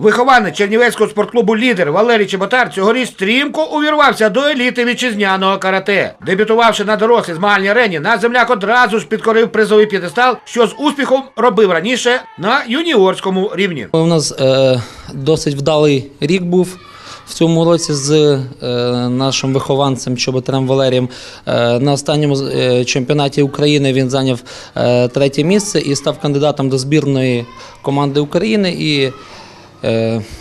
Вихованець Чернівецького спортклубу Лідер Валерій Чеботар цьогоріч стрімко увірвався до еліти вітчизняного карате. Дебютувавши на дорослій змагальній арені, наш земляк одразу ж підкорив призовий п'єдестал, що з успіхом робив раніше на юніорському рівні. У нас е, досить вдалий рік був в цьому році з е, нашим вихованцем Чоботарем Валерієм. Е, на останньому е, чемпіонаті України він зайняв третє місце і став кандидатом до збірної команди України. І,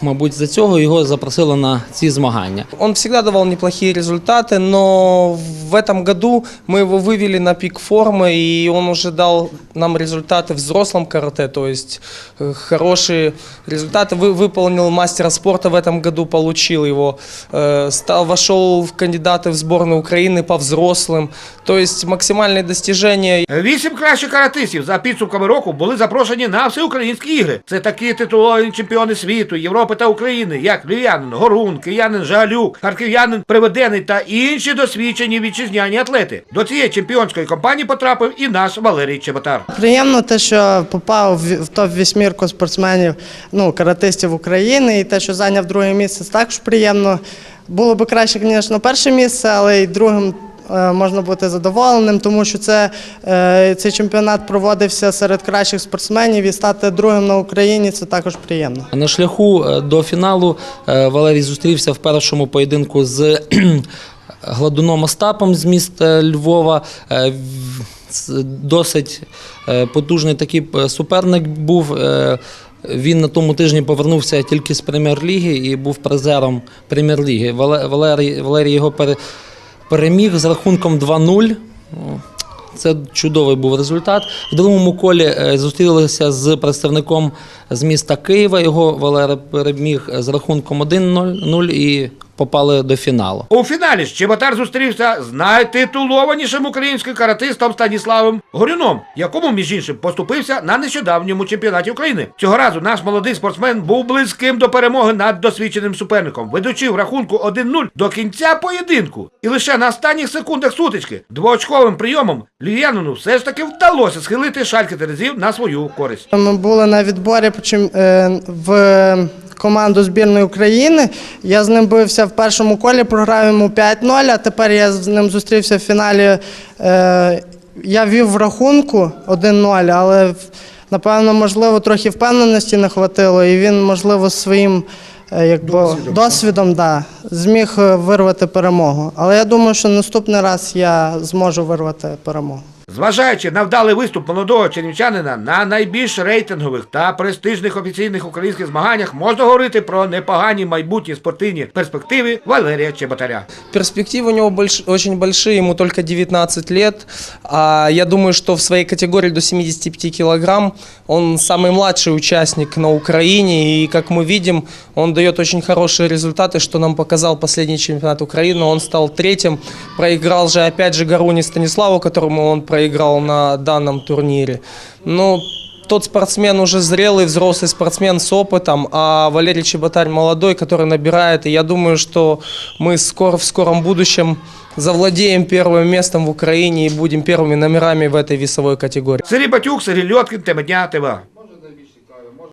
мабуть, за цього його запросили на ці змагання. Он всегда давал неплохие результаты, но в этом году мы его вывели на пик формы, и он уже дал нам результаты в взрослом карате, то есть э, хорошие результаты. Вы, выполнил мастера спорта в этом году, получил его, э, стал, вошел в кандидаты в сборную Украины по взрослым, то есть максимальные достижения. Вісім кращих каратистів за підсумками року були запрошені на всеукраїнські ігри. Це такі титуловані чемпіони світу, Європи та України, як львів'янин, Горун, киянин Жалюк, харків'янин Приведений та інші досвідчені вітчизняні атлети. До цієї чемпіонської компанії потрапив і наш Валерій Чеботар. Приємно те, що попав в в топ-вісьмірку спортсменів, ну, каратистів України, і те, що зайняв друге місце, також приємно. Було б краще, звісно, перше місце, але й другим можна бути задоволеним, тому що це, е, цей чемпіонат проводився серед кращих спортсменів і стати другим на Україні це також приємно. На шляху е, до фіналу е, Валерій зустрівся в першому поєдинку з Гладуном Остапом з міста Львова. Е, Досить е, потужний такий е, суперник був. Е, Він на тому тижні повернувся тільки з прем'єр-ліги і був призером прем'єр-ліги. Валерій, Валерій його пере- переміг з рахунком 2-0. Ну, Це чудовий був результат. В другому колі е, зустрілися з представником з міста Києва. Його Валера переміг з рахунком 1-0 і попали до фіналу. У фіналі ж Чеботар зустрівся з найтитулованішим українським каратистом Станіславом Горюном, якому, між іншим, поступився на нещодавньому чемпіонаті України. Цього разу наш молодий спортсмен був близьким до перемоги над досвідченим суперником, ведучи в рахунку 1-0 до кінця поєдинку. І лише на останніх секундах сутички двоочковим прийомом львів'янину все ж таки вдалося схилити шальки терезів на свою користь. Ми були на відборі по чим- е, в команду збірної України. Я з ним бився в першому колі, програв йому 5-0, а тепер я з ним зустрівся в фіналі. Е, Я вів в рахунку 1-0, але напевно, можливо, трохи впевненості не хватило, і він, можливо, своїм е, якби, досвідом, да, зміг е, вирвати перемогу. Але я думаю, що наступний раз я зможу вирвати перемогу. Зважаючи на вдалий виступ молодого чернівчанина на найбільш рейтингових та престижних офіційних українських змаганнях, можна говорити про непогані майбутні спортивні перспективи Валерія Чеботаря. Перспективы у него больш- очень большие, ему только 19 лет. А я думаю, что в своей категории до 75 килограмм он самый младший участник на Украине. И, как мы видим, он дает очень хорошие результаты, что нам показал последний чемпионат Украины. Он стал третьим, проиграл же опять же Гаруни Станиславу, которому он проиграл на данном турнире. Ну, тот спортсмен уже зрелый, взрослый спортсмен с опытом, а Валерий Чеботарь молодой, который набирает. И я думаю, что мы скоро, в скором будущем завладеем первым местом в Украине и будем первыми номерами в этой весовой категории. Сергій Батюк, Сергій Льоткін, тема дня ТВА.